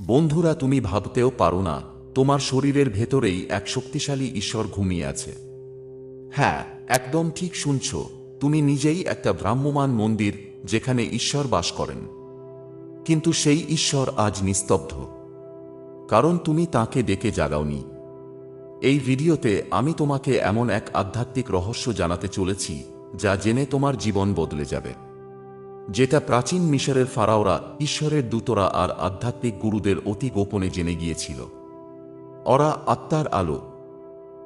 বন্ধুরা, তুমি ভাবতেও পারো না, তোমার শরীরের ভেতরেই এক শক্তিশালী ঈশ্বর ঘুমিয়ে আছে। হ্যাঁ একদম ঠিক শুনছ, তুমি নিজেই একটা ভ্রাম্যমান মন্দির যেখানে ঈশ্বর বাস করেন। কিন্তু সেই ঈশ্বর আজ নিস্তব্ধ। কারণ তুমি তাকে ডেকে জাগাওনি। এই ভিডিওতে আমি তোমাকে এমন এক আধ্যাত্মিক রহস্য জানাতে চলেছি, যা জেনে তোমার জীবন বদলে যাবে। যেটা প্রাচীন মিশরের ফারাওরা ঈশ্বরের দূতরা আর আধ্যাত্মিক গুরুদের অতি গোপনে জেনে গিয়েছিল। ওরা আত্মার আলো।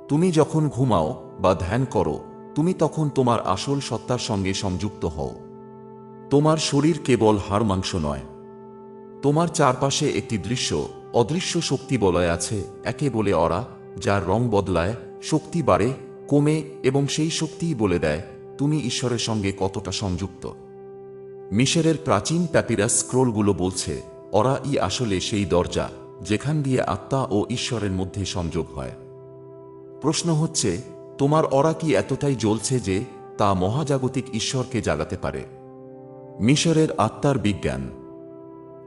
তুমি যখন ঘুমাও বা ধ্যান করো, তুমি তখন তোমার আসল সত্তার সঙ্গে সংযুক্ত হও। তোমার শরীর কেবল হাড় মাংস নয়। তোমার চারপাশে একটি দৃশ্য, অদৃশ্য শক্তি বলয় আছে, একে বলে অরা, যার রং বদলায়, শক্তি বাড়ে, কমে এবং সেই শক্তিই বলে দেয়, তুমি ঈশ্বরের সঙ্গে কতটা সংযুক্ত। মিশরের প্রাচীন প্যাপিরাস স্ক্রোলগুলো বলছে অরা ই আসলে সেই দরজা, যেখান দিয়ে আত্মা ও ঈশ্বরের মধ্যে সংযোগ হয়। প্রশ্ন হচ্ছে, তোমার অরা কি এতটাই জ্বলছে যে তা মহাজাগতিক ঈশ্বরকে জাগাতে পারে? মিশরের আত্মার বিজ্ঞান।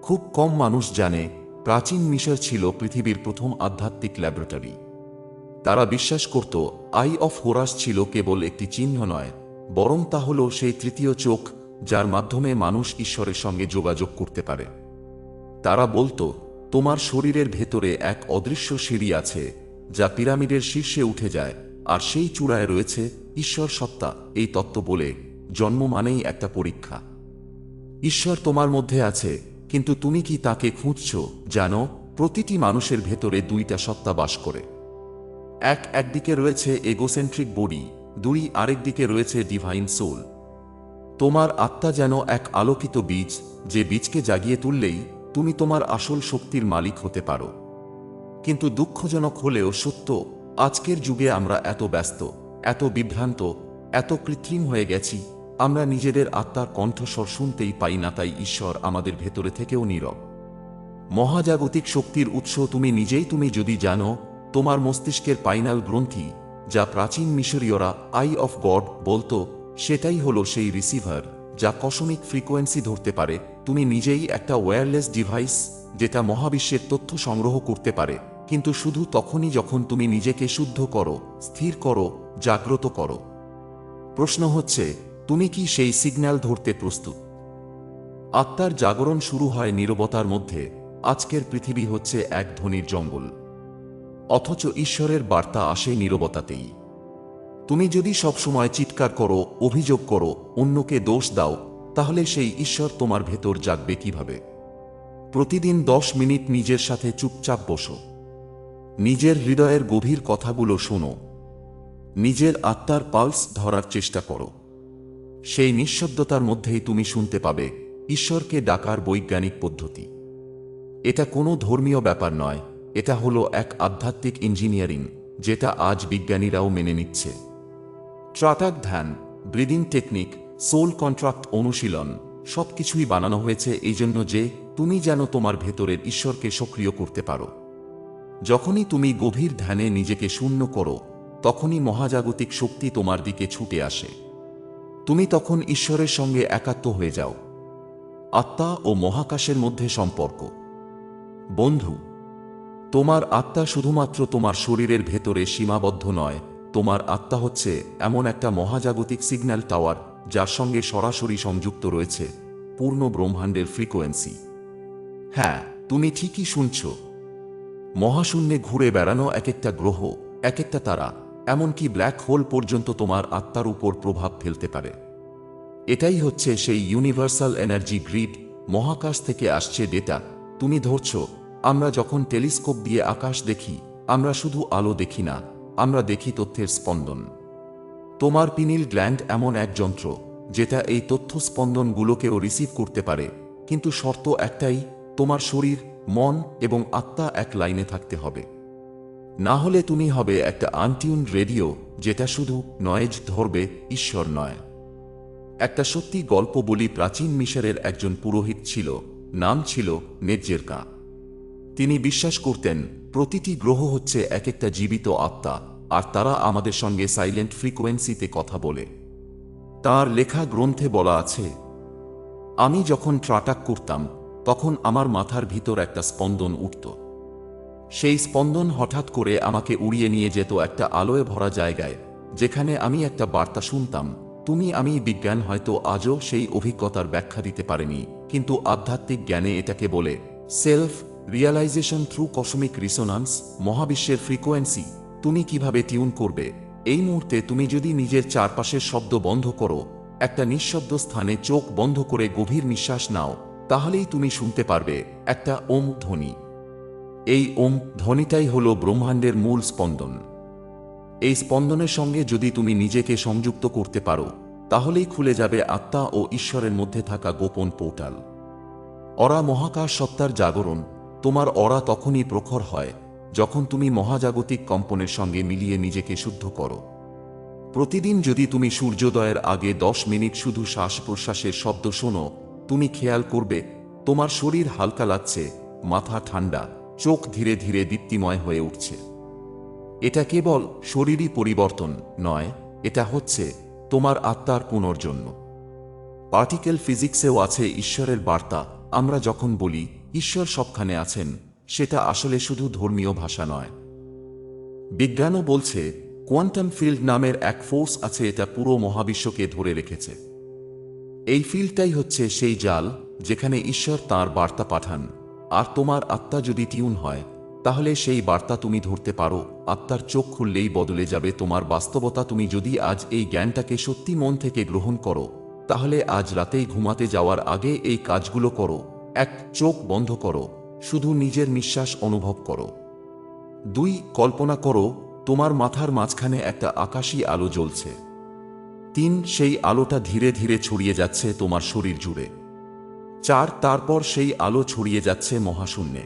খুব কম মানুষ জানে, প্রাচীন মিশর ছিল পৃথিবীর প্রথম আধ্যাত্মিক ল্যাবরেটরি। তারা বিশ্বাস করত, আই অফ হোরাস ছিল কেবল একটি চিহ্ন নয়, বরং তা হল সেই তৃতীয় চোখ যার মাধ্যমে মানুষ ঈশ্বরের সঙ্গে যোগাযোগ করতে পারে। তারা বলতো, তোমার শরীরের ভেতরে এক অদৃশ্য সিঁড়ি আছে, যা পিরামিডের শীর্ষে উঠে যায়, আর সেই চূড়ায় রয়েছে ঈশ্বর সত্তা। এই তত্ত্ব বলে জন্ম মানেই একটা পরীক্ষা। ঈশ্বর তোমার মধ্যে আছে, কিন্তু তুমি কি তাকে খুঁজছ? জানো, প্রতিটি মানুষের ভেতরে দুইটা সত্তা বাস করে। এক একদিকে রয়েছে এগোসেন্ট্রিক বডি, দুই আরেক দিকে রয়েছে ডিভাইন সোল। তোমার আত্মা যেন এক আলোকিত বীজ, যে বীজকে জাগিয়ে তুললেই তুমি তোমার আসল শক্তির মালিক হতে পারো। কিন্তু দুঃখজনক হলেও সত্য, আজকের যুগে আমরা এত ব্যস্ত, এত বিভ্রান্ত, এত কৃত্রিম হয়ে গেছি, আমরা নিজেদের আত্মার কণ্ঠস্বর শুনতেই পাই না তাই ঈশ্বর আমাদের ভেতরে থেকেও নীরব। মহাজাগতিক শক্তির উৎস তুমি নিজেই তুমি যদি জানো, তোমার মস্তিষ্কের পাইনাল গ্রন্থি, যা প্রাচীন মিশরীয়রা আই অফ গড বলতো সেটাই হলো সেই রিসিভার যা কসমিক ফ্রিকোয়েন্সি ধরতে পারে। তুমি নিজেই একটা ওয়্যারলেস ডিভাইস যেটা মহাবিশ্বের তথ্য সংগ্রহ করতে পারে। কিন্তু শুধু তখনই যখন তুমি নিজেকে শুদ্ধ করো, স্থির করো, জাগ্রত করো। প্রশ্ন হচ্ছে, তুমি কি সেই সিগন্যাল ধরতে প্রস্তুত? আত্মার জাগরণ শুরু হয় নীরবতার মধ্যে। আজকের পৃথিবী হচ্ছে এক ধ্বনির জঙ্গল। অথচ ঈশ্বরের বার্তা আসে নীরবতাতেই। তুমি যদি সবসময় চিৎকার করো, অভিযোগ করো, অন্যকে দোষ দাও, তাহলে সেই ঈশ্বর তোমার ভেতর জাগবে কীভাবে? প্রতিদিন দশ মিনিট নিজের সাথে চুপচাপ বসো। নিজের হৃদয়ের গভীর কথাগুলো শোনো। নিজের আত্মার পালস ধরার চেষ্টা করো। সেই নিঃশব্দতার মধ্যেই তুমি শুনতে পাবে, ঈশ্বরকে ডাকার বৈজ্ঞানিক পদ্ধতি। এটা কোনো ধর্মীয় ব্যাপার নয়, এটা হলো এক আধ্যাত্মিক ইঞ্জিনিয়ারিং, যেটা আজ বিজ্ঞানীরাও মেনে নিচ্ছে। ট্রাটাক ধ্যান ব্রিদিং টেকনিক, সোল কন্ট্রাক্ট অনুশীলন, সবকিছুই বানানো হয়েছে এই জন্য যে তুমি যেন তোমার ভেতরের ঈশ্বরকে সক্রিয় করতে পারো। যখনই তুমি গভীর ধ্যানে নিজেকে শূন্য করো, তখনই মহাজাগতিক শক্তি তোমার দিকে ছুটে আসে। তুমি তখন ঈশ্বরের সঙ্গে একাত্ম হয়ে যাও। আত্মা ও মহাকাশের মধ্যে সম্পর্ক। বন্ধু, তোমার আত্মা শুধুমাত্র তোমার শরীরের ভেতরে সীমাবদ্ধ নয় তোমার আত্মা হচ্ছে এমন একটা মহাজাগতিক সিগন্যাল টাওয়ার, যার সঙ্গে সরাসরি সংযুক্ত রয়েছে পূর্ণ ব্রহ্মাণ্ডের ফ্রিকোয়েন্সি। হ্যাঁ তুমি ঠিকই শুনছ। মহাশূন্যে ঘুরে বেড়ানো এক একটা গ্রহ এক একটা তারা, এমনকি ব্ল্যাক হোল পর্যন্ত তোমার আত্মার উপর প্রভাব ফেলতে পারে। এটাই হচ্ছে সেই ইউনিভার্সাল এনার্জি গ্রিড, মহাকাশ থেকে আসছে ডেটা। তুমি ধরছ, আমরা যখন টেলিস্কোপ দিয়ে আকাশ দেখি, আমরা শুধু আলো দেখি না আমরা দেখি তথ্যের স্পন্দন। তোমার পিনিল গ্ল্যান্ড এমন এক যন্ত্র, যেটা এই তথ্য স্পন্দনগুলোকেও রিসিভ করতে পারে, কিন্তু শর্ত একটাই, তোমার শরীর, মন এবং আত্মা এক লাইনে থাকতে হবে। না হলে তুমি হবে একটা আনটিউন রেডিও, যেটা শুধু নয়েজ ধরবে, ঈশ্বর নয়। একটা সত্যি গল্প বলি প্রাচীন মিশরের একজন পুরোহিত ছিল, নাম ছিল নেজ্জেরকা। তিনি বিশ্বাস করতেন প্রতিটি গ্রহ হচ্ছে এক একটা জীবিত আত্মা, আর তারা আমাদের সঙ্গে সাইলেন্ট ফ্রিকোয়েন্সিতে কথা বলে। তার লেখা গ্রন্থে বলা আছে, আমি যখন ট্রাটাক করতাম, তখন আমার মাথার ভিতর একটা স্পন্দন উঠত। সেই স্পন্দন হঠাৎ করে আমাকে উড়িয়ে নিয়ে যেত একটা আলোয় ভরা জায়গায়, যেখানে আমি একটা বার্তা শুনতাম, তুমি আমি বিজ্ঞান হয়তো আজও সেই অভিজ্ঞতার ব্যাখ্যা দিতে পারেনি, কিন্তু আধ্যাত্মিক জ্ঞানে এটাকে বলে self realisation through cosmic resonance মহাবিশ্বের ফ্রিকোয়েন্সি তুমি কীভাবে টিউন করবে? এই মুহূর্তে তুমি যদি নিজের চারপাশের শব্দ বন্ধ করো, একটা নিঃশব্দ স্থানে চোখ বন্ধ করে গভীর নিঃশ্বাস নাও, তাহলেই তুমি শুনতে পারবে, একটা ওম ধ্বনি। এই ওম ধ্বনিটাই হল ব্রহ্মাণ্ডের মূল স্পন্দন। এই স্পন্দনের সঙ্গে যদি তুমি নিজেকে সংযুক্ত করতে পারো, তাহলেই খুলে যাবে আত্মা ও ঈশ্বরের মধ্যে থাকা গোপন পোর্টাল। অরা মহাকাশ সত্তার জাগরণ তোমার অরা তখনই প্রখর হয়, যখন তুমি মহাজাগতিক কম্পনের সঙ্গে মিলিয়ে নিজেকে শুদ্ধ করো। প্রতিদিন যদি তুমি সূর্যোদয়ের আগে দশ মিনিট শুধু শ্বাস প্রশ্বাসের শব্দ শোনো, তুমি খেয়াল করবে, তোমার শরীর হালকা লাগছে, মাথা ঠান্ডা, চোখ ধীরে ধীরে দীপ্তিময় হয়ে উঠছে। এটা কেবল শরীরই পরিবর্তন নয়, এটা হচ্ছে তোমার আত্মার পুনর্জন্ম। পার্টিকেল ফিজিক্সেও আছে ঈশ্বরের বার্তা, আমরা যখন বলি ঈশ্বর সবখানে আছেন, সেটা আসলে শুধু ধর্মীয় ভাষা নয়। বিজ্ঞানও বলছে, কোয়ান্টাম ফিল্ড নামের এক ফোর্স আছে এটা পুরো মহাবিশ্বকে ধরে রেখেছে। এই ফিল্ডটাই হচ্ছে সেই জাল যেখানে ঈশ্বর তার বার্তা পাঠান, আর তোমার আত্মা যদি টিউন হয়, তাহলে সেই বার্তা তুমি ধরতে পারো, আত্মার চোখ খুললেই বদলে যাবে, তোমার বাস্তবতা তুমি যদি আজ এই জ্ঞানটাকে সত্যি মন থেকে গ্রহণ করো, তাহলে আজ রাতেই ঘুমাতে যাওয়ার আগে এই কাজগুলো করো। এক চোখ বন্ধ করো, শুধু নিজের নিঃশ্বাস অনুভব করো। দুই, কল্পনা করো, তোমার মাথার মাঝখানে একটা আকাশী আলো জ্বলছে। তিন, সেই আলোটা ধীরে ধীরে ছড়িয়ে যাচ্ছে তোমার শরীর জুড়ে। চার, তারপর সেই আলো ছড়িয়ে যাচ্ছে মহাশূন্যে।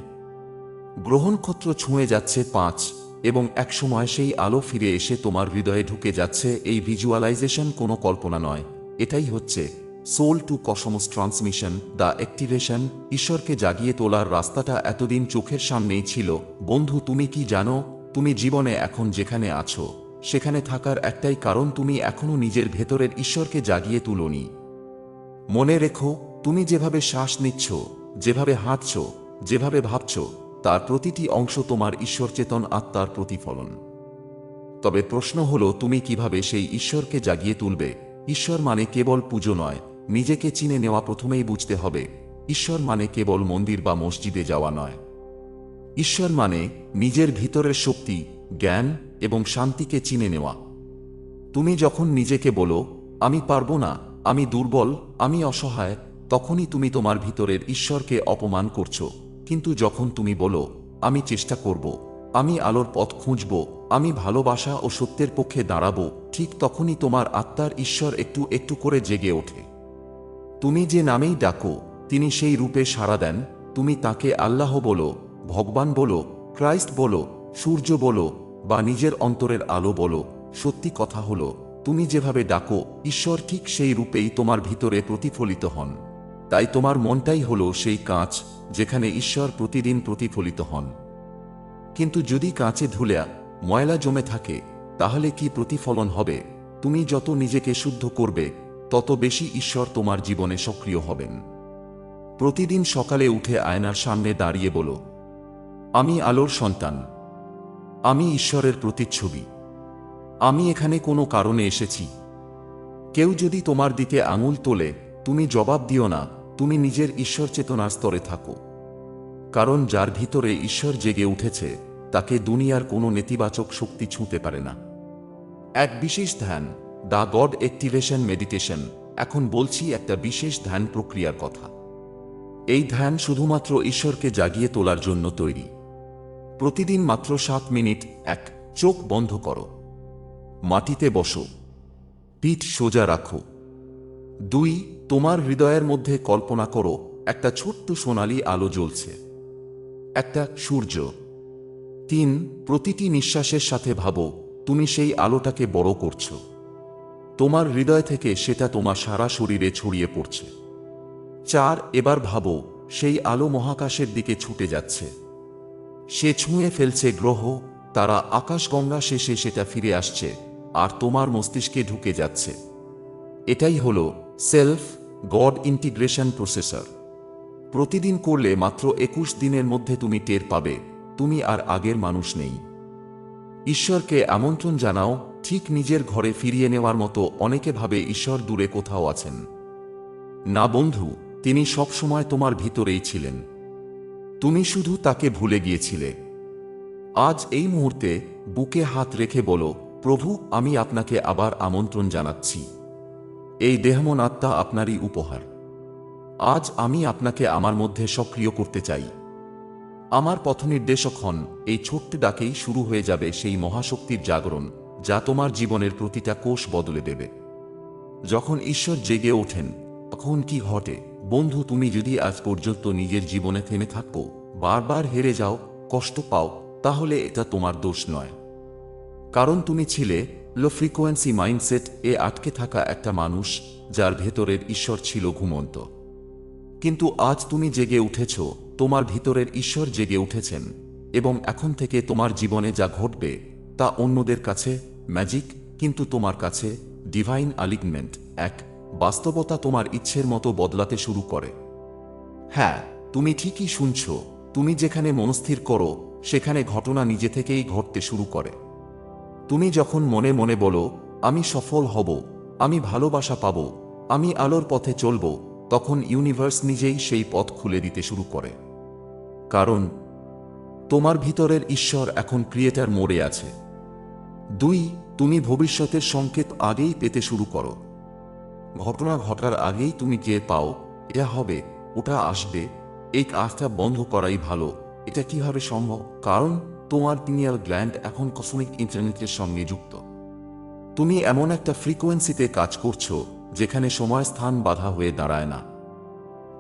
গ্রহণক্ষত্র ছুঁয়ে যাচ্ছে পাঁচ, এবং একসময় সেই আলো ফিরে এসে তোমার হৃদয়ে ঢুকে যাচ্ছে, এই ভিজুয়ালাইজেশন কোনো কল্পনা নয়। এটাই হচ্ছে soul to cosmos transmission the activation ঈশ্বরকে জাগিয়ে তোলার রাস্তাটা এতদিন চোখের সামনেই ছিল। বন্ধু, তুমি কি জানো? তুমি জীবনে এখন যেখানে আছো, সেখানে থাকার একটাই কারণ তুমি এখনও নিজের ভেতরের ঈশ্বরকে জাগিয়ে তুলনি। মনে রেখো, তুমি যেভাবে শ্বাস নিচ্ছ, যেভাবে হাঁটছ, যেভাবে ভাবছ, তার প্রতিটি অংশ তোমার ঈশ্বর চেতন আত্মার প্রতিফলন। তবে প্রশ্ন হল, তুমি কীভাবে সেই ঈশ্বরকে জাগিয়ে তুলবে? ঈশ্বর মানে কেবল পুজো নয় নিজেকে চিনে নেওয়া প্রথমেই বুঝতে হবে, ঈশ্বর মানে কেবল মন্দির বা মসজিদে যাওয়া নয়। ঈশ্বর মানে নিজের ভিতরের শক্তি, জ্ঞান এবং শান্তিকে চিনে নেওয়া। তুমি যখন নিজেকে বলো, আমি পারব না, আমি দুর্বল, আমি অসহায়, তখনই তুমি তোমার ভিতরের ঈশ্বরকে অপমান করছ। কিন্তু যখন তুমি বলো, আমি চেষ্টা করব, আমি আলোর পথ খুঁজব, আমি ভালোবাসা ও সত্যের পক্ষে দাঁড়াবো, ঠিক তখনই তোমার আত্মার ঈশ্বর একটু একটু করে জেগে ওঠে। তুমি যে নামেই ডাকো, তিনি সেই রূপে সাড়া দেন, তুমি তাকে আল্লাহ বলো, ভগবান বলো, ক্রাইস্ট বলো, সূর্য বলো, বা নিজের অন্তরের আলো বলো, সত্যি কথা হলো, তুমি যেভাবে ডাকো, ঈশ্বর ঠিক সেই রূপেই তোমার ভিতরে প্রতিফলিত হন। তাই তোমার মনটাই হলো সেই কাঁচ, যেখানে ঈশ্বর প্রতিদিন প্রতিফলিত হন। কিন্তু যদি কাঁচে ধুলেয়া, ময়লা জমে থাকে, তাহলে কি প্রতিফলন হবে? তুমি যত নিজেকে শুদ্ধ করবে তত বেশি ঈশ্বর তোমার জীবনে সক্রিয় হবেন। প্রতিদিন সকালে উঠে আয়নার সামনে দাঁড়িয়ে বলো, আমি আলোর সন্তান। আমি ঈশ্বরের প্রতিচ্ছবি। আমি এখানে কোনো কারণে এসেছি। কেউ যদি তোমার দিকে আঙুল তোলে, তুমি জবাব দিও না, তুমি নিজের ঈশ্বর চেতনার স্তরে থাকো। কারণ যার ভিতরে ঈশ্বর জেগে উঠেছে, তাকে দুনিয়ার কোনো নেতিবাচক শক্তি ছুঁতে পারে না। এক বিশেষ ধ্যান দ্য গড অ্যাক্টিভেশন মেডিটেশন, এখন বলছি একটা বিশেষ ধ্যান প্রক্রিয়ার কথা। এই ধ্যান শুধুমাত্র ঈশ্বরকে জাগিয়ে তোলার জন্য তৈরি। প্রতিদিন মাত্র সাত মিনিট, এক, চোখ বন্ধ করো। মাটিতে বসো। পিঠ সোজা রাখো। দুই, তোমার হৃদয়ের মধ্যে কল্পনা করো, একটা ছোট্ট সোনালি আলো জ্বলছে। একটা সূর্য। তিন, প্রতিটি নিঃশ্বাসের সাথে ভাবো, তুমি সেই আলোটাকে বড় করছ। তোমার হৃদয় থেকে সেটা তোমার সারা শরীরে ছড়িয়ে পড়ছে। চার, এবার ভাবো, সেই আলো মহাকাশের দিকে ছুটে যাচ্ছে। সে ছুঁয়ে ফেলছে গ্রহ, তারা আকাশগঙ্গা শেষে সেটা ফিরে আসছে, আর তোমার মস্তিষ্কে ঢুকে যাচ্ছে। এটাই হলো সেলফ গড ইন্টিগ্রেশন প্রসেসর। প্রতিদিন করলে মাত্র একুশ দিনের মধ্যে তুমি টের পাবে, তুমি আর আগের মানুষ নেই। ঈশ্বরকে আমন্ত্রণ জানাও ঠিক নিজের ঘরে ফিরিয়ে নেওয়ার মতো অনেকে ভাবে ঈশ্বর দূরে কোথাও আছেন। না বন্ধু, তিনি সবসময় তোমার ভিতরেই ছিলেন। তুমি শুধু তাকে ভুলে গিয়েছিলে। আজ এই মুহূর্তে বুকে হাত রেখে বলো, প্রভু, আমি আপনাকে আবার আমন্ত্রণ জানাচ্ছি। এই দেহমন আত্মা আপনারই উপহার। আজ আমি আপনাকে আমার মধ্যে সক্রিয় করতে চাই। আমার পথনির্দেশক হন, এই ছোট্ট ডাকেই শুরু হয়ে যাবে সেই মহাশক্তির জাগরণ। যা তোমার জীবনের প্রতিটা কোষ বদলে দেবে। যখন ঈশ্বর জেগে ওঠেন, তখন কি ঘটে? বন্ধু, তুমি যদি আজ পর্যন্ত নিজের জীবনে থেমে থাকো, বারবার হেরে যাও, কষ্ট পাও, তাহলে এটা তোমার দোষ নয়। কারণ তুমি ছিলে লো ফ্রিকোয়েন্সি মাইন্ডসেট এ আটকে থাকা একটা মানুষ যার ভেতরের ঈশ্বর ছিল ঘুমন্ত। কিন্তু আজ তুমি জেগে উঠেছ, তোমার ভিতরের ঈশ্বর জেগে উঠেছেন, এবং এখন থেকে তোমার জীবনে যা ঘটবে তা অন্যদের কাছে ম্যাজিক কিন্তু তোমার কাছে ডিভাইন আলিগমেন্ট এক বাস্তবতা তোমার ইচ্ছের মতো বদলাতে শুরু করে। হ্যাঁ তুমি ঠিকই শুনছ। তুমি যেখানে মনস্থির করো, সেখানে ঘটনা নিজে থেকেই ঘটতে শুরু করে। তুমি যখন মনে মনে বলো, আমি সফল হব, আমি ভালোবাসা পাব, আমি আলোর পথে চলব, তখন ইউনিভার্স নিজেই সেই পথ খুলে দিতে শুরু করে। কারণ তোমার ভিতরের ঈশ্বর এখন ক্রিয়েটার মোড়ে আছে। দুই, তুমি ভবিষ্যতের সংকেত আগেই পেতে শুরু করো। ঘটনা ঘটার আগেই তুমি যে পাও এটা হবে, ওটা আসবে এই কাজটা বন্ধ করাই ভালো। এটা কীভাবে সম্ভব? কারণ তোমার পিনিয়াল গ্ল্যান্ড এখন কসমিক ইন্টারনেটের সঙ্গে যুক্ত। তুমি এমন একটা ফ্রিকোয়েন্সিতে কাজ করছ, যেখানে সময় স্থান বাধা হয়ে দাঁড়ায় না।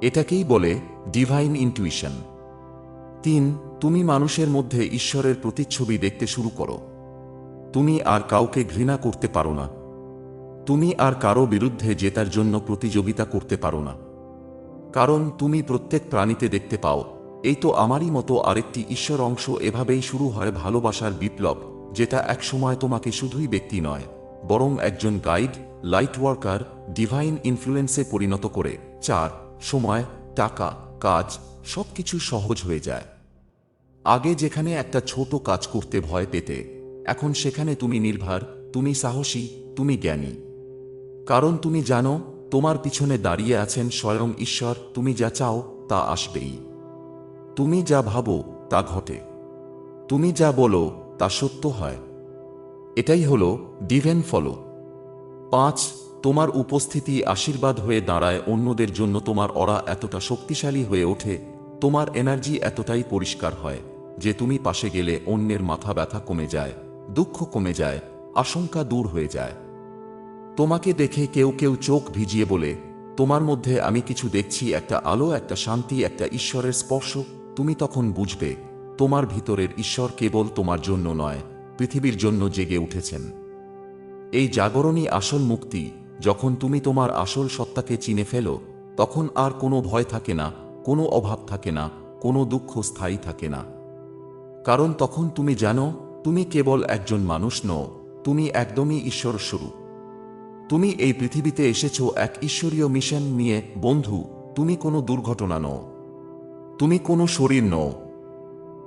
এটাকেই বলে ডিভাইন ইন্টুইশন। তিন, তুমি মানুষের মধ্যে ঈশ্বরের প্রতিচ্ছবি দেখতে শুরু করো। তুমি আর কাউকে ঘৃণা করতে পারো না। তুমি আর কারও বিরুদ্ধে জেতার জন্য প্রতিযোগিতা করতে পারো না। কারণ তুমি প্রত্যেক প্রাণীতে দেখতে পাও। এই তো আমারই মতো আরেকটি ঈশ্বর অংশ এভাবেই শুরু হয় ভালোবাসার বিপ্লব, যেটা একসময় তোমাকে শুধুই ব্যক্তি নয়, বরং একজন গাইড লাইট ওয়ার্কার ডিভাইন ইনফ্লুয়েন্সে পরিণত করে। চার, সময়, টাকা, কাজ, সবকিছু সহজ হয়ে যায়। আগে যেখানে একটা ছোট কাজ করতে ভয় পেতে এখন সেখানে তুমি নির্ভর, তুমি সাহসী, তুমি জ্ঞানী। কারণ তুমি জানো, তোমার পিছনে দাঁড়িয়ে আছেন স্বয়ং ঈশ্বর, তুমি যা চাও, তা আসবেই। তুমি যা ভাবো, তা ঘটে। তুমি যা বলো, তা সত্য হয়। এটাই হল ডিভেন ফলো পাঁচ, তোমার উপস্থিতি আশীর্বাদ হয়ে দাঁড়ায় অন্যদের জন্য তোমার অরা এতটা শক্তিশালী হয়ে ওঠে, তোমার এনার্জি এতটাই পরিষ্কার হয়, যে তুমি পাশে গেলে অন্যের মাথা ব্যথা কমে যায়। দুঃখ কমে যায়, আশঙ্কা দূর হয়ে যায়। তোমাকে দেখে কেউ কেউ চোখ ভিজিয়ে বলে, তোমার মধ্যে আমি কিছু দেখছি, একটা আলো, একটা শান্তি, একটা ঈশ্বরের স্পর্শ। তুমি তখন বুঝবে, তোমার ভিতরের ঈশ্বর কেবল তোমার জন্য নয়, পৃথিবীর জন্য জেগে উঠেছেন। এই জাগরণই আসল মুক্তি। যখন তুমি তোমার আসল সত্তাকে চিনে ফেলো, তখন আর কোনো ভয় থাকে না, কোনো অভাব থাকে না, কোনো দুঃখ স্থায়ী থাকে না। কারণ তখন তুমি জানো তুমি কেবল একজন মানুষ নও, তুমি একদমই ঈশ্বর স্বরূপ তুমি এই পৃথিবীতে এসেছ এক ঈশ্বরীয় মিশন নিয়ে, বন্ধু, তুমি কোনো দুর্ঘটনা নও। তুমি কোনো শরীর নও।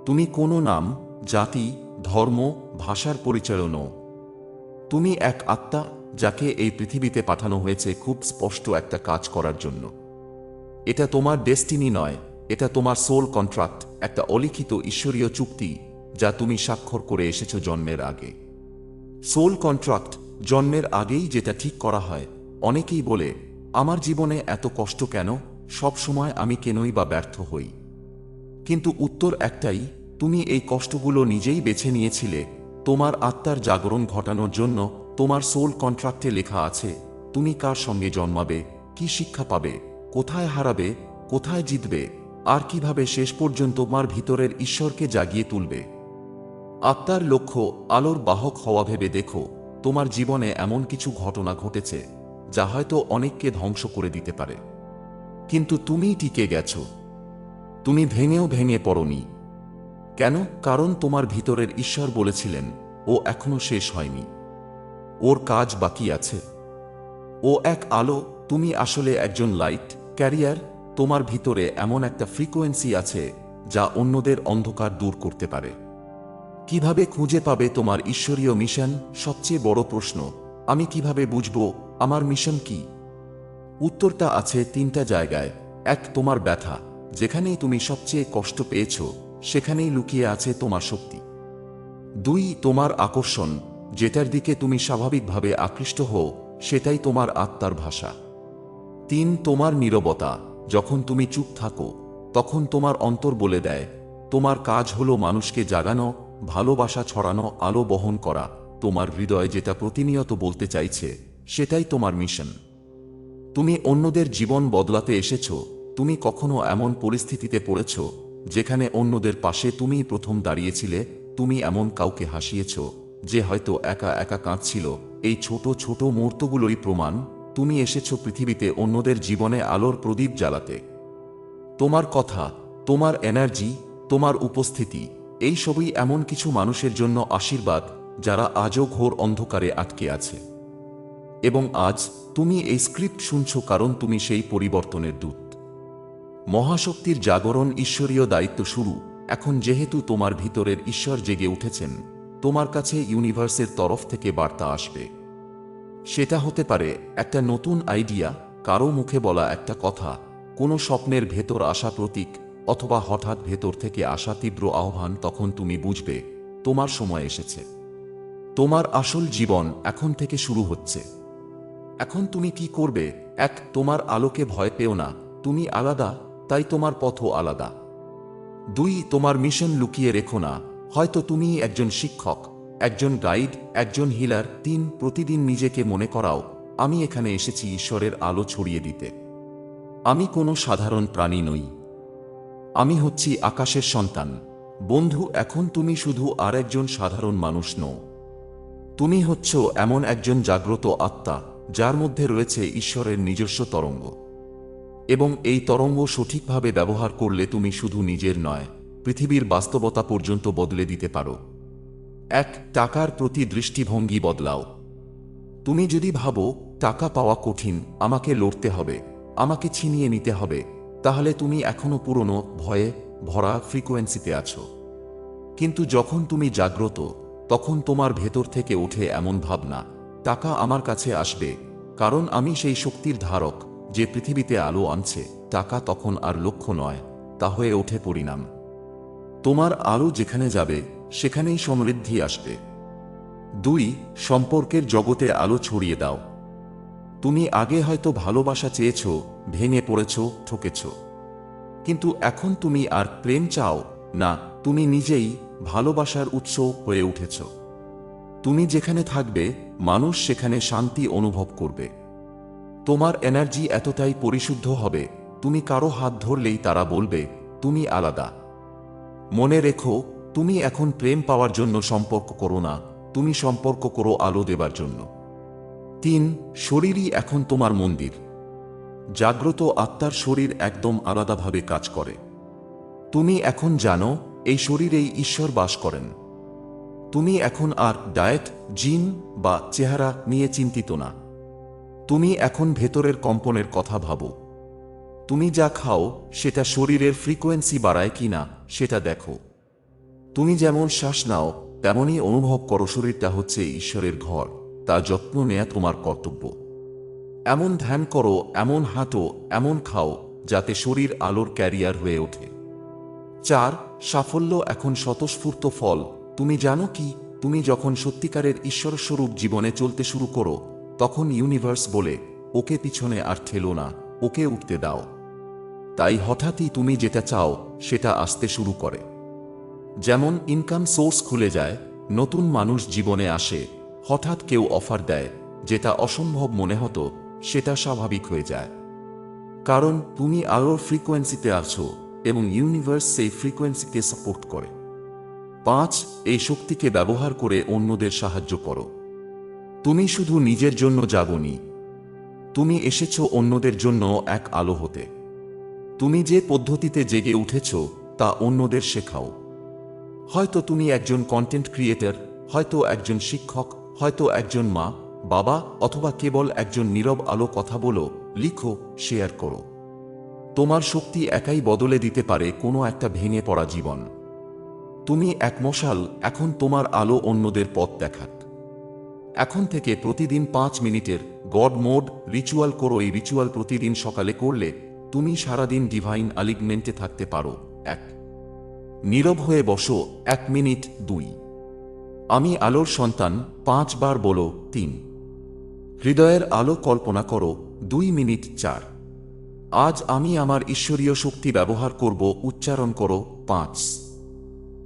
তুমি কোনো নাম, জাতি, ধর্ম, ভাষার পরিচয় নও। তুমি এক আত্মা, যাকে এই পৃথিবীতে পাঠানো হয়েছে খুব স্পষ্ট একটা কাজ করার জন্য। এটা তোমার ডেস্টিনি নয়, এটা তোমার সোল কন্ট্রাক্ট, একটা অলিখিত ঈশ্বরীয় চুক্তি। যা তুমি স্বাক্ষর করে এসেছ জন্মের আগে। সোল কন্ট্রাক্ট জন্মের আগেই যেটা ঠিক করা হয়, অনেকেই বলে, আমার জীবনে এত কষ্ট কেন? সব সময় আমি কেনই বা ব্যর্থ হই। কিন্তু উত্তর একটাই, তুমি এই কষ্টগুলো নিজেই বেছে নিয়েছিলে, তোমার আত্মার জাগরণ ঘটানোর জন্য তোমার সোল কন্ট্রাক্টে লেখা আছে, তুমি কার সঙ্গে জন্মাবে? কি শিক্ষা পাবে? কোথায় হারাবে? কোথায় জিতবে? আর কীভাবে শেষ পর্যন্ত তোমার ভিতরের ঈশ্বরকে জাগিয়ে তুলবে? আত্মার লক্ষ্য আলোর বাহক হওয়া ভেবে দেখো, তোমার জীবনে এমন কিছু ঘটনা ঘটেছে, যা হয়তো অনেককে ধ্বংস করে দিতে পারে। কিন্তু তুমি টিকে গেছ। তুমি ভেঙেও ভেঙে পড়নি। কেন? কারণ তোমার ভিতরের ঈশ্বর বলেছিলেন, ও এখনও শেষ হয়নি। ওর কাজ বাকি আছে। ও এক আলো, তুমি আসলে একজন লাইট, ক্যারিয়ার, তোমার ভিতরে এমন একটা ফ্রিকোয়েন্সি আছে, যা অন্যদের অন্ধকার দূর করতে পারে। কীভাবে খুঁজে পাবে তোমার ঈশ্বরীয় মিশন? সবচেয়ে বড় প্রশ্ন। আমি কীভাবে বুঝব? আমার মিশন কি? উত্তরটা আছে তিনটা জায়গায়। এক, তোমার ব্যথা। যেখানেই তুমি সবচেয়ে কষ্ট পেয়েছ, সেখানেই লুকিয়ে আছে তোমার শক্তি। দুই, তোমার আকর্ষণ। যেটার দিকে তুমি স্বাভাবিকভাবে আকৃষ্ট হও, সেটাই তোমার আত্মার ভাষা। তিন, তোমার নীরবতা। যখন তুমি চুপ থাকো, তখন তোমার অন্তর বলে দেয়, তোমার কাজ হলো মানুষকে জাগানো ভালোবাসা ছড়ানো আলো বহন করা তোমার হৃদয় যেটা প্রতিনিয়ত বলতে চাইছে, সেটাই তোমার মিশন। তুমি অন্যদের জীবন বদলাতে এসেছ, তুমি কখনো এমন পরিস্থিতিতে পড়েছ, যেখানে অন্যদের পাশে তুমি প্রথম দাঁড়িয়েছিলে, তুমি এমন কাউকে হাসিয়েছ, যে হয়তো একা একা কাঁদছিল। এই ছোট ছোট মুহূর্তগুলোই প্রমাণ, তুমি এসেছ পৃথিবীতে অন্যদের জীবনে আলোর প্রদীপ জ্বালাতে। তোমার কথা, তোমার এনার্জি তোমার উপস্থিতি এই সবই এমন কিছু মানুষের জন্য আশীর্বাদ যারা আজও ঘোর অন্ধকারে আটকে আছে। এবং আজ তুমি এই স্ক্রিপ্ট শুনছ কারণ তুমি সেই পরিবর্তনের দূত। মহাশক্তির জাগরণ ঈশ্বরীয় দায়িত্ব শুরু। এখন যেহেতু তোমার ভিতরের ঈশ্বর জেগে উঠেছেন, তোমার কাছে ইউনিভার্সের তরফ থেকে বার্তা আসবে। সেটা হতে পারে একটা নতুন আইডিয়া, কারও মুখে বলা একটা কথা, কোনো স্বপ্নের ভেতর আসা প্রতীক অথবা হঠাৎ ভেতর থেকে আসা তীব্র আহ্বান তখন তুমি বুঝবে, তোমার সময় এসেছে। তোমার আসল জীবন এখন থেকে শুরু হচ্ছে। এখন তুমি কি করবে? এক, তোমার আলোকে ভয় পেও না, তুমি আলাদা, তাই তোমার পথও আলাদা। দুই, তোমার মিশন লুকিয়ে রেখো না, হয়তো তুমি একজন শিক্ষক, একজন গাইড, একজন হিলার, তিন, প্রতিদিন নিজেকে মনে করাও, আমি এখানে এসেছি ঈশ্বরের আলো ছড়িয়ে দিতে। আমি কোনো সাধারণ প্রাণী নই। আমি হচ্ছি আকাশের সন্তান। বন্ধু, এখন তুমি শুধু আর একজন সাধারণ মানুষ নও। তুমি হচ্ছ এমন একজন জাগ্রত আত্মা, যার মধ্যে রয়েছে ঈশ্বরের নিজস্ব তরঙ্গ। এবং এই তরঙ্গ সঠিকভাবে ব্যবহার করলে তুমি শুধু নিজের নয়, পৃথিবীর বাস্তবতা পর্যন্ত বদলে দিতে পারো। এক, টাকার প্রতি দৃষ্টিভঙ্গি বদলাও। তুমি যদি ভাবো, টাকা পাওয়া কঠিন, আমাকে লড়তে হবে, আমাকে ছিনিয়ে নিতে হবে তাহলে তুমি এখনও পুরনো, ভয়ে ভরা ফ্রিকোয়েন্সিতে আছো। কিন্তু যখন তুমি জাগ্রত, তখন তোমার ভেতর থেকে ওঠে এমন ভাবনা, টাকা আমার কাছে আসবে, কারণ আমি সেই শক্তির ধারক যে পৃথিবীতে আলো আনছে, টাকা তখন আর লক্ষ্য নয়, তা হয়ে ওঠে পরিণাম। তোমার আলো যেখানে যাবে, সেখানেই সমৃদ্ধি আসবে। দুই, সম্পর্কের জগতে আলো ছড়িয়ে দাও। তুমি আগে হয়তো ভালোবাসা চেয়েছ ভেঙে পড়েছ, ঠকেছ। কিন্তু এখন তুমি আর প্রেম চাও না, তুমি নিজেই ভালোবাসার উৎস হয়ে উঠেছ। তুমি যেখানে থাকবে, মানুষ সেখানে শান্তি অনুভব করবে। তোমার এনার্জি এতটাই পরিশুদ্ধ হবে, তুমি কারও হাত ধরলেই তারা বলবে, তুমি আলাদা। মনে রেখো, তুমি এখন প্রেম পাওয়ার জন্য সম্পর্ক করো না, তুমি সম্পর্ক করো আলো দেবার জন্য। তিন, শরীরই এখন তোমার মন্দির। জাগ্রত আত্মার শরীর একদম আলাদাভাবে কাজ করে। তুমি এখন জানো, এই শরীরেই ঈশ্বর বাস করেন। তুমি এখন আর ডায়েট, জিন বা চেহারা নিয়ে চিন্তিত না। তুমি এখন ভেতরের কম্পনের কথা ভাবো। তুমি যা খাও, সেটা শরীরের ফ্রিকোয়েন্সি বাড়ায় কি না, সেটা দেখো। তুমি যেমন শ্বাস নাও, তেমনই অনুভব করো শরীরটা হচ্ছে ঈশ্বরের ঘর, তা যত্ন নেয়া তোমার কর্তব্য। এমন ধ্যান করো, এমন হাঁটো, এমন খাও, যাতে শরীর আলোর ক্যারিয়ার হয়ে ওঠে। চার, সাফল্য এখন স্বতঃস্ফূর্ত ফল। তুমি জানো কি? তুমি যখন সত্যিকারের ঈশ্বরস্বরূপ জীবনে চলতে শুরু করো, তখন ইউনিভার্স বলে, ওকে পিছনে আর ঠেলো না, ওকে উঠতে দাও। তাই হঠাৎই তুমি যেটা চাও, সেটা আসতে শুরু করে। যেমন ইনকাম সোর্স খুলে যায়, নতুন মানুষ জীবনে আসে, হঠাৎ কেউ অফার দেয়, যেটা অসম্ভব মনে হতো সেটা স্বাভাবিক হয়ে যায়। কারণ তুমি আরও ফ্রিকোয়েন্সিতে আছো এবং ইউনিভার্স সেই ফ্রিকোয়েন্সিকে সাপোর্ট করে। পাঁচ, এই শক্তিকে ব্যবহার করে অন্যদের সাহায্য করো। তুমি শুধু নিজের জন্য জাগনি। তুমি এসেছ অন্যদের জন্য এক আলো হতে। তুমি যে পদ্ধতিতে জেগে উঠেছ তা অন্যদের শেখাও। হয়তো তুমি একজন কন্টেন্ট ক্রিয়েটর হয়তো একজন শিক্ষক, হয়তো একজন মা বাবা অথবা কেবল একজন নীরব আলো কথা বলো, লিখো শেয়ার করো। তোমার শক্তি একাই বদলে দিতে পারে কোনো একটা ভেঙে পড়া জীবন। তুমি এক মশাল, এখন তোমার আলো অন্যদের পথ দেখাক। এখন থেকে প্রতিদিন পাঁচ মিনিটের গড মোড রিচুয়াল করো, এই রিচুয়াল প্রতিদিন সকালে করলে তুমি সারাদিন ডিভাইন আলিগমেন্টে থাকতে পারো। এক। নীরব হয়ে বসো, এক মিনিট, দুই। আমি আলোর সন্তান, পাঁচবার বলো, তিন। হৃদয়ের আলো কল্পনা করো, দুই মিনিট চার। আজ আমি আমার ঈশ্বরীয় শক্তি ব্যবহার করব, উচ্চারণ করো, পাঁচ।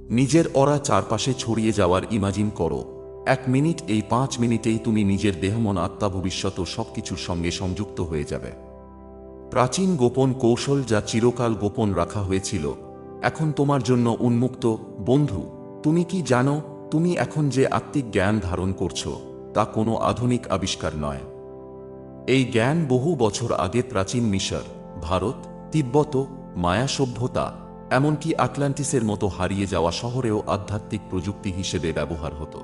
নিজের অরা চারপাশে ছড়িয়ে যাওয়ার ইমাজিন করো। এক মিনিট, এই পাঁচ মিনিটেই তুমি নিজের দেহমন আত্মা ভবিষ্যৎ ও সবকিছুর সঙ্গে সংযুক্ত হয়ে যাবে। প্রাচীন গোপন কৌশল যা চিরকাল গোপন রাখা হয়েছিল, এখন তোমার জন্য উন্মুক্ত। বন্ধু, তুমি কি জানো, তুমি এখন যে আত্মিক জ্ঞান ধারণ করছ? তা কোনো আধুনিক আবিষ্কার নয়। এই জ্ঞান বহু বছর আগে প্রাচীন মিশর, ভারত, তিব্বত মায়া সভ্যতা, এমনকি আটলান্টিসের মতো হারিয়ে যাওয়া শহরেও আধ্যাত্মিক প্রযুক্তি হিসেবে ব্যবহার হতো।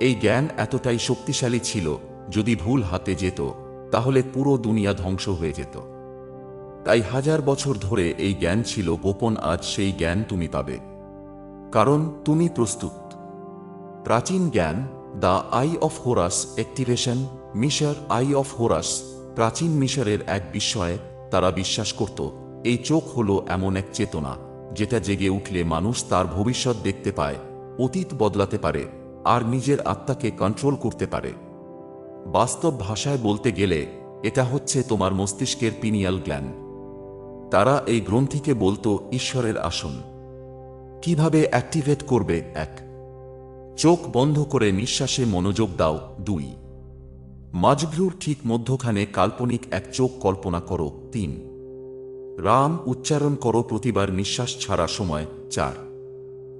এই জ্ঞান এতটাই শক্তিশালী ছিল, যদি ভুল হাতে যেত, তাহলে পুরো দুনিয়া ধ্বংস হয়ে যেত। তাই হাজার বছর ধরে এই জ্ঞান ছিল গোপন, আজ সেই জ্ঞান তুমি পাবে। কারণ তুমি প্রস্তুত। প্রাচীন জ্ঞান the eye of Horus activation মিশর আই অফ হোরাস প্রাচীন মিশরের এক বিস্ময়ে তারা বিশ্বাস করত, এই চোখ হল এমন এক চেতনা যেটা জেগে উঠলে মানুষ তার ভবিষ্যৎ দেখতে পায়, অতীত বদলাতে পারে, আর নিজের আত্মাকে কন্ট্রোল করতে পারে। বাস্তব ভাষায় বলতে গেলে, এটা হচ্ছে তোমার মস্তিষ্কের পিনিয়াল জ্ঞান তারা এই গ্রন্থিকে বলতো ঈশ্বরের আসন। কীভাবে অ্যাক্টিভেট করবে এক চোখ বন্ধ করে নিঃশ্বাসে মনোযোগ দাও, দুই। মাঝভ্রুর ঠিক মধ্যখানে কাল্পনিক এক চোখ কল্পনা করো, তিন। রাম উচ্চারণ করো প্রতিবার নিঃশ্বাস ছাড়া সময়, চার।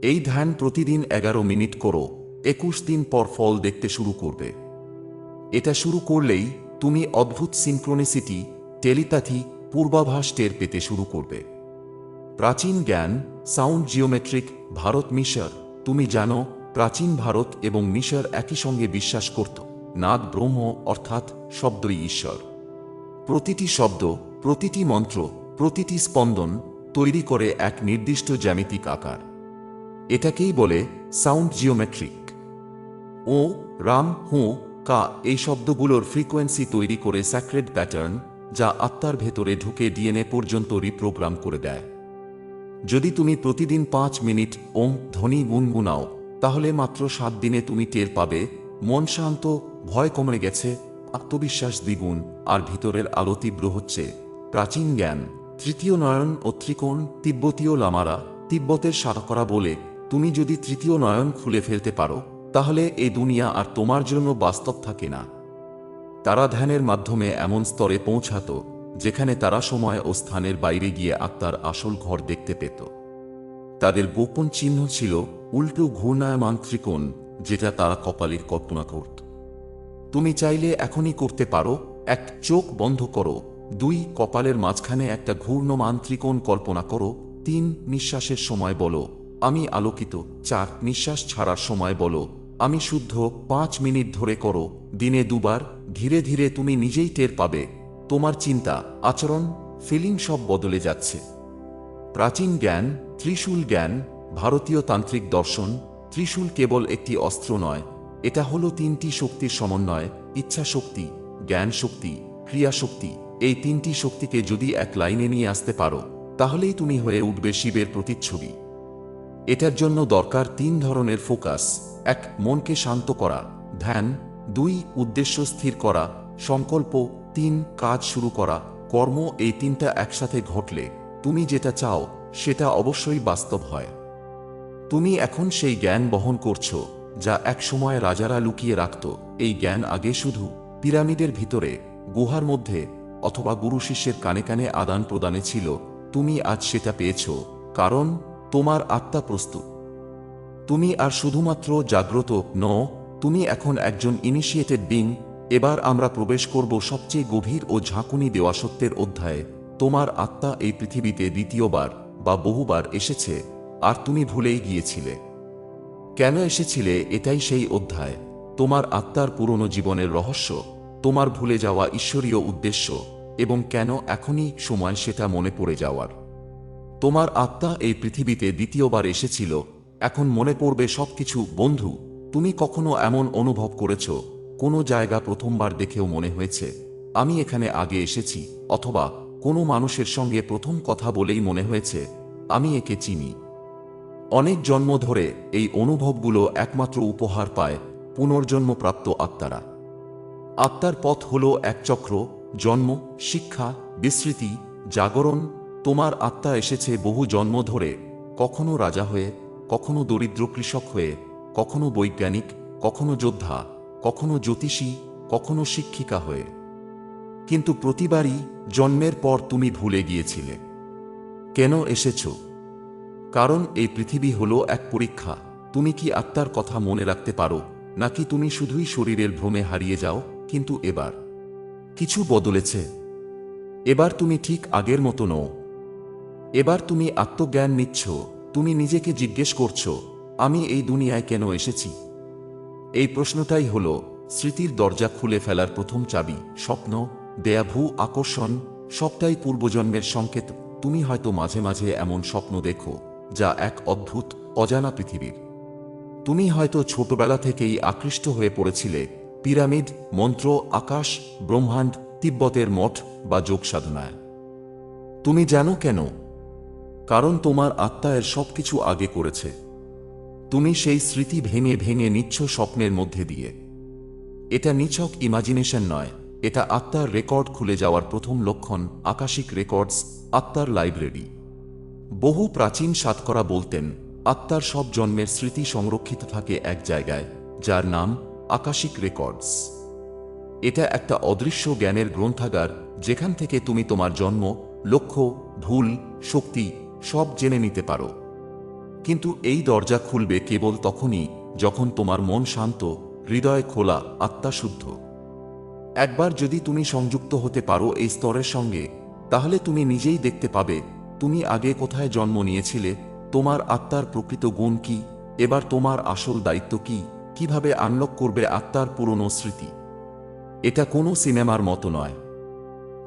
এই ধ্যান প্রতিদিন এগারো মিনিট করো, একুশ দিন পর ফল দেখতে শুরু করবে। এটা শুরু করলেই তুমি অদ্ভুত সিনক্রোনিসিটি টেলিপ্যাথি, পূর্বাভাস টের পেতে শুরু করবে। প্রাচীন জ্ঞান সাউন্ড জিওমেট্রিক ভারত মিশর, তুমি জানো প্রাচীন ভারত এবং মিশর একই সঙ্গে বিশ্বাস করত। নাগ ব্রহ্ম অর্থাৎ শব্দই ঈশ্বর। প্রতিটি শব্দ, প্রতিটি মন্ত্র, প্রতিটি স্পন্দন তৈরি করে এক নির্দিষ্ট জ্যামিতিক আকার। এটাকেই বলে সাউন্ড জিওমেট্রিক। ও, রাম, হু, কা এই শব্দগুলোর ফ্রিকোয়েন্সি তৈরি করে স্যাক্রেড প্যাটার্ন যা আত্মার ভেতরে ঢুকে ডিএনএ পর্যন্ত রিপ্রোগ্রাম করে দেয়। যদি তুমি প্রতিদিন পাঁচ মিনিট ওম, ধ্বনি, গুনগুনাও তাহলে মাত্র সাত দিনে তুমি টের পাবে, মন শান্ত, ভয় কমে গেছে, আত্মবিশ্বাস দ্বিগুণ, আর ভিতরের আলো তীব্র হচ্ছে। প্রাচীন জ্ঞান, তৃতীয় নয়ন ও ত্রিকোণ, তিব্বতীয় লামারা, তিব্বতের সাতকরা বলে, তুমি যদি তৃতীয় নয়ন খুলে ফেলতে পারো, তাহলে এই দুনিয়া আর তোমার জন্য বাস্তব থাকে না। তারা ধ্যানের মাধ্যমে এমন স্তরে পৌঁছাত, যেখানে তারা সময় ও স্থানের বাইরে গিয়ে আত্মার আসল ঘর দেখতে পেত। তাদের গোপন চিহ্ন ছিল উল্টো ঘূর্ণায়মান ত্রিকোণ যেটা তারা কপালের কল্পনা করত। তুমি চাইলে এখনই করতে পারো, এক চোখ বন্ধ করো, দুই কপালের মাঝখানে একটা ঘূর্ণমান ত্রিকোণ কল্পনা করো, তিন নিঃশ্বাসের সময় বলো, আমি আলোকিত, চার নিঃশ্বাস ছাড়ার সময় বলো, আমি শুদ্ধ, পাঁচ মিনিট ধরে করো, দিনে দুবার, ধীরে ধীরে তুমি নিজেই টের পাবে, তোমার চিন্তা, আচরণ ফিলিং সব বদলে যাচ্ছে। প্রাচীন জ্ঞান ত্রিশূল জ্ঞান, ভারতীয় তান্ত্রিক দর্শন, ত্রিশূল কেবল একটি অস্ত্র নয়, এটা হলো তিনটি শক্তির সমন্বয় ইচ্ছা শক্তি জ্ঞান শক্তি ক্রিয়া শক্তি এই তিনটি শক্তিকে যদি এক লাইনে নিয়ে আসতে পারো, তাহলেই তুমি হয়ে উঠবে শিবের প্রতিচ্ছবি। এটার জন্য দরকার তিন ধরনের ফোকাস। এক, মনকে শান্ত করা। ধ্যান। দুই, উদ্দেশ্য স্থির করা। সংকল্প। তিন, কাজ শুরু করা। কর্ম এই তিনটা একসাথে ঘটলে, তুমি যেটা চাও সেটা অবশ্যই বাস্তব হয়। তুমি এখন সেই জ্ঞান বহন করছ, যা একসময় রাজারা লুকিয়ে রাখত। এই জ্ঞান আগে শুধু পিরামিডের ভিতরে, গুহার মধ্যে অথবা গুরু শিষ্যের কানে কানে আদান প্রদানে ছিল। তুমি আজ সেটা পেয়েছ, কারণ তোমার আত্মা প্রস্তুত। তুমি আর শুধুমাত্র জাগ্রত, ন, তুমি এখন একজন ইনিশিয়েটেড বিং এবার আমরা প্রবেশ করব সবচেয়ে গভীর ও ঝাঁকুনি দেওয়া সত্যের অধ্যায়ে। তোমার আত্মা এই পৃথিবীতে দ্বিতীয়বার বা বহুবার এসেছে, আর তুমি ভুলেই গিয়েছিলে। কেন এসেছিলে এটাই সেই অধ্যায়, তোমার আত্মার পুরনো জীবনের রহস্য, তোমার ভুলে যাওয়া ঈশ্বরীয় উদ্দেশ্য, এবং কেন এখনই সময় সেটা মনে পড়ে যাওয়ার। তোমার আত্মা এই পৃথিবীতে দ্বিতীয়বার এসেছিল, এখন মনে পড়বে সবকিছু, বন্ধু, তুমি কখনো এমন অনুভব করেছ, কোনো জায়গা প্রথমবার দেখেও মনে হয়েছে, আমি এখানে আগে এসেছি, অথবা কোনো মানুষের সঙ্গে প্রথম কথা বলেই মনে হয়েছে, আমি একে চিনি। অনেক জন্ম ধরে এই অনুভবগুলো একমাত্র উপহার পায় পুনর্জন্মপ্রাপ্ত আত্মারা। আত্মার পথ হল এক চক্র, জন্ম, শিক্ষা, বিস্মৃতি, জাগরণ। তোমার আত্মা এসেছে বহু জন্ম ধরে, কখনো রাজা হয়ে, কখনো দরিদ্র কৃষক হয়ে, কখনো বৈজ্ঞানিক, কখনো যোদ্ধা, কখনো জ্যোতিষী, কখনো শিক্ষিকা হয়ে। কিন্তু প্রতিবারই জন্মের পর তুমি ভুলে গিয়েছিলে। কেন এসেছ? কারণ এই পৃথিবী হলো এক পরীক্ষা। তুমি কি আত্মার কথা মনে রাখতে পারো, নাকি তুমি শুধুই শরীরের ভ্রমে হারিয়ে যাও, কিন্তু এবার? কিছু বদলেছে। এবার তুমি ঠিক আগের মতো নও। এবার তুমি আত্মজ্ঞান নিচ্ছ, তুমি নিজেকে জিজ্ঞেস করছ, আমি এই দুনিয়ায় কেন এসেছি? এই প্রশ্নটাই হল, স্মৃতির দরজা খুলে ফেলার প্রথম চাবি, স্বপ্ন দেয়াভূ, আকর্ষণ, সবটাই পূর্বজন্মের সংকেত। তুমি হয়তো মাঝে মাঝে এমন স্বপ্ন দেখো, যা এক অদ্ভুত, অজানা পৃথিবীর। তুমি হয়তো ছোটবেলা থেকেই আকৃষ্ট হয়ে পড়েছিলে, পিরামিড, মন্ত্র, আকাশ, ব্রহ্মাণ্ড, তিব্বতের মঠ বা যোগ সাধনায়। তুমি জানো কেন? কারণ তোমার আত্মায়ের এর সবকিছু আগে করেছে। তুমি সেই স্মৃতি ভেঙে ভেঙে নিচ্ছ স্বপ্নের মধ্যে দিয়ে। এটা নিছক ইমাজিনেশন নয়। এটা আত্মার রেকর্ড খুলে যাওয়ার প্রথম লক্ষণ আকাশিক রেকর্ডস, আত্মার লাইব্রেরি। বহু প্রাচীন সাতকরা বলতেন, আত্মার সব জন্মের স্মৃতি সংরক্ষিত থাকে এক জায়গায়, যার নাম আকাশিক রেকর্ডস। এটা একটা অদৃশ্য জ্ঞানের গ্রন্থাগার, যেখান থেকে তুমি তোমার জন্ম, লক্ষ্য, ভুল, শক্তি, সব জেনে নিতে পারো। কিন্তু এই দরজা খুলবে কেবল তখনই, যখন তোমার মন শান্ত, হৃদয় খোলা, আত্মা শুদ্ধ। একবার যদি তুমি সংযুক্ত হতে পারো এই স্তরের সঙ্গে, তাহলে তুমি নিজেই দেখতে পাবে, তুমি আগে কোথায় জন্ম নিয়েছিলে, তোমার আত্মার প্রকৃত গুণ কি, এবার তোমার আসল দায়িত্ব কি, কীভাবে আনলক করবে আত্মার পুরনো স্মৃতি। এটা কোনো সিনেমার মতো নয়।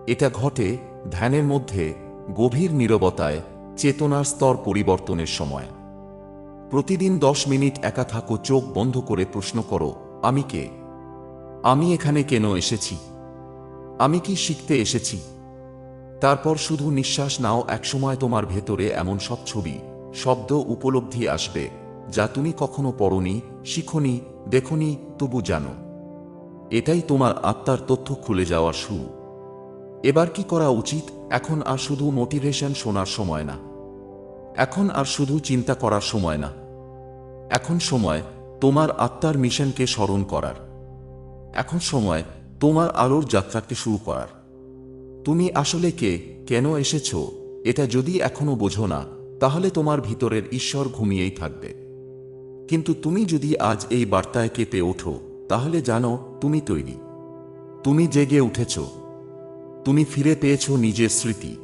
এটা ঘটে ধ্যানের মধ্যে, গভীর নীরবতায়, চেতনার স্তর পরিবর্তনের সময়। প্রতিদিন দশ মিনিট একা থাকো, চোখ বন্ধ করে প্রশ্ন করো, আমি কে? আমি এখানে কেন এসেছি? আমি কি শিখতে এসেছি? তারপর শুধু নিঃশ্বাস নাও, একসময় তোমার ভেতরে এমন সব ছবি, শব্দ উপলব্ধি আসবে, যা তুমি কখনো পড়নি, শিখনি, দেখনি, তবু জানো। এটাই তোমার আত্মার তথ্য খুলে যাওয়ার শুরু। এবার কি করা উচিত? এখন আর শুধু মোটিভেশন শোনার সময় না। এখন আর শুধু চিন্তা করার সময় না। এখন সময় তোমার আত্মার মিশনকে স্মরণ করার। এখন সময় তোমার আলোর যাত্রাকে শুরু করার। তুমি আসলে কে? কেন এসেছ? এটা যদি এখনও বোঝো না, তাহলে তোমার ভিতরের ঈশ্বর ঘুমিয়েই থাকবে। কিন্তু তুমি যদি আজ এই বার্তায় কেঁপে ওঠো, তাহলে জানো তুমি তৈরি। তুমি জেগে উঠেছ। তুমি ফিরে পেয়েছ নিজের স্মৃতি।